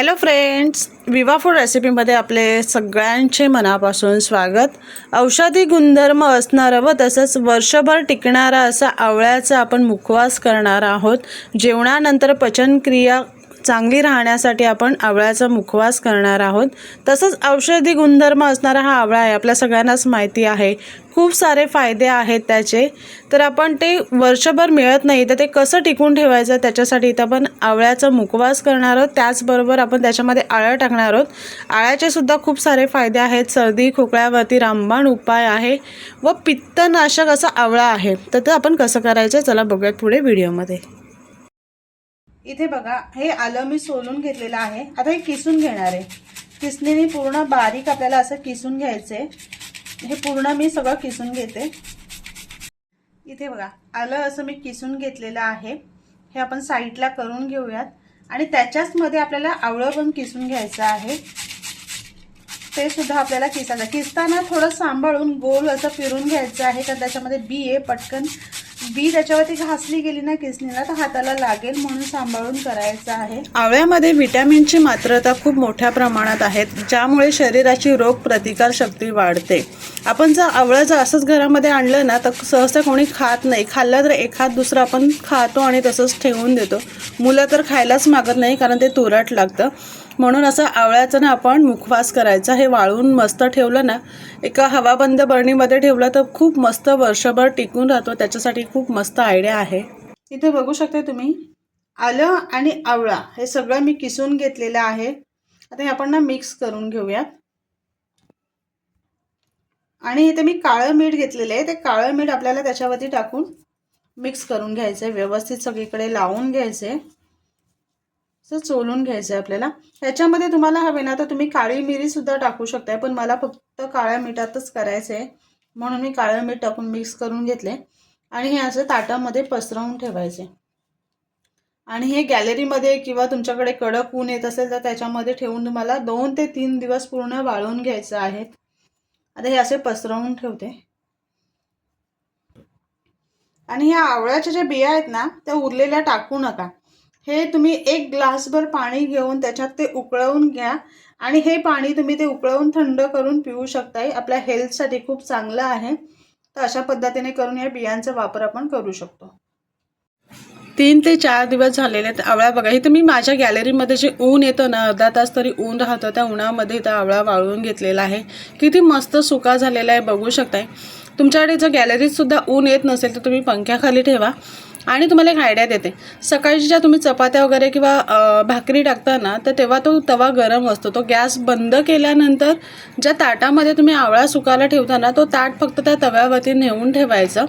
Hello friends viva food रेसिपीमध्ये आपले सगळ्यांचे मनापासून स्वागत. औषधी गुणधर्म असणारं व तसंच वर्षभर टिकणारा असा आवळ्याचा आपण मुखवास करणार आहोत. जेवणानंतर पचनक्रिया चांगली राहण्यासाठी आपण आवळ्याचा मुखवास करणार आहोत. तसंच औषधी गुणधर्म असणारा हा आवळा आहे. आपल्या सगळ्यांनाच माहिती आहे. खूप सारे फायदे आहेत त्याचे. तर आपण ते वर्षभर मिळत नाही तर ते कसं टिकून ठेवायचं त्याच्यासाठी इथं आपण आवळ्याचा मुखवास करणार आहोत. त्याचबरोबर आपण त्याच्यामध्ये आळं टाकणार आहोत. आळ्याचे सुद्धा खूप सारे फायदे आहेत. सर्दी खोकळ्यावरती रामबाण उपाय आहे व पित्तनाशक असा आवळा आहे. तर ते आपण कसं करायचं? चला बघूयात पुढे व्हिडिओमध्ये. इथे बघा हे आलं मी सोलून घेतलेलं आहे. आता हे किसून घेणार आहे. किसणीने पूर्ण बारीक आपल्याला असं किसून घ्यायचंय हे पूर्ण मी सगळं किसून घेते. इथे बघा आलं असं मी किसून घेतलेलं आहे. हे आपण साईडला करून घेऊयात. आणि त्याच्याच मध्ये आपल्याला आवळं पण किसून घ्यायचं आहे. ते सुद्धा आपल्याला किसायचं किसताना थोडं सांभाळून गोल असं फिरून घ्यायचं आहे कारण त्याच्यामध्ये बी आहे पटकन बी त्याच्यावरती घासली गेली ना किसणीला तर हाताला लागेल म्हणून सांभाळून करायचं आहे. आवळ्यामध्ये व्हिटॅमिनची मात्रता खूप मोठ्या प्रमाणात आहेत ज्यामुळे शरीराची रोग प्रतिकार शक्ती वाढते. आपण जर आवळं जर असंच घरामध्ये आणलं ना तर सहसा कोणी खात नाही. खाल्लं तर एखाद दुसरं आपण खातो आणि तसंच ठेवून देतो. मुलं तर खायलाच मागत नाही कारण ते तुरट लागतं. म्हणून असं आवळ्याचं ना आपण मुखवास करायचा हे वाळून मस्त ठेवलं ना एका हवाबंद बरणीमध्ये ठेवलं तर खूप मस्त वर्षभर टिकून राहतो. त्याच्यासाठी खूप मस्त आयडिया आहे. इथे बघू शकता तुम्ही आलं आणि आवळा हे सगळं मी किसून घेतलेलं आहे. आता हे आपण ना मिक्स करून घेऊयात. आणि इथे मी काळं मीठ घेतलेलं आहे. ते काळं मीठ आपल्याला त्याच्यावरती टाकून मिक्स करून घ्यायचं आहे व्यवस्थित सगळीकडे लावून घ्यायचं आहे असं चोलून घ्यायचं आहे आपल्याला. ह्याच्यामध्ये तुम्हाला हवे ना तर तुम्ही काळी मिरीसुद्धा टाकू शकताय पण मला फक्त काळ्या मिठातच करायचं आहे म्हणून मी काळं मीठ टाकून मिक्स करून घेतले आणि हे असं ताटामध्ये पसरवून ठेवायचे आणि हे गॅलरीमध्ये किंवा तुमच्याकडे कडक ऊन येत असेल तर त्याच्यामध्ये ठेवून तुम्हाला दोन ते तीन दिवस पूर्ण वाळवून घ्यायचं आहेत आता हे असे पसरवून ठेवते. आणि ह्या आवळ्याच्या ज्या बिया आहेत ना त्या उरलेल्या टाकू नका. हे तुम्ही एक ग्लासभर पाणी घेऊन त्याच्यात ते उकळवून घ्या. आणि हे पाणी तुम्ही ते उकळवून थंड करून पिऊ शकताय. आपल्या हेल्थसाठी खूप चांगलं आहे. तर अशा पद्धतीने करून या बियांचा वापर आपण करू शकतो. तीन ते चार दिवस झालेले आहेत आवळा. बघा इथं मी माझ्या गॅलरीमध्ये जे ऊन येतं ना अर्धा तास तरी ऊन राहतं. त्या उन्हामध्ये इथं आवळा वाळून घेतलेला आहे. किती मस्त सुका झालेला आहे बघू शकताय. तुमच्याकडे जर गॅलरीत सुद्धा ऊन येत नसेल तर तुम्ही पंख्याखाली ठेवा. आणि तुम्हाला एक आयडिया देते. सकाळची ज्या तुम्ही चपात्या वगैरे किंवा भाकरी टाकता ना तर तेव्हा तो तवा गरम असतो. तो गॅस बंद केल्यानंतर ज्या ताटामध्ये तुम्ही आवळा सुकायला ठेवता ना तो ताट फक्त त्या तव्यावरती नेऊन ठेवायचं.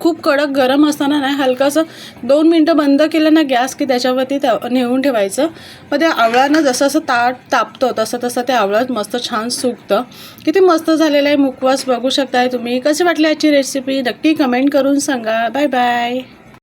खूप कडक गरम असताना नाही हलकंसं दोन मिनटं बंद केलं ना गॅस की त्याच्यावरती त्या नेऊन ठेवायचं. मग त्या आवळानं जसं असं ताट तापतं तसं तसं ते आवळात मस्त छान सुकतं. किती मस्त झालेलं आहे मुखवास बघू शकताय तुम्ही. कशी वाटली याची रेसिपी नक्की कमेंट करून सांगा. Bye bye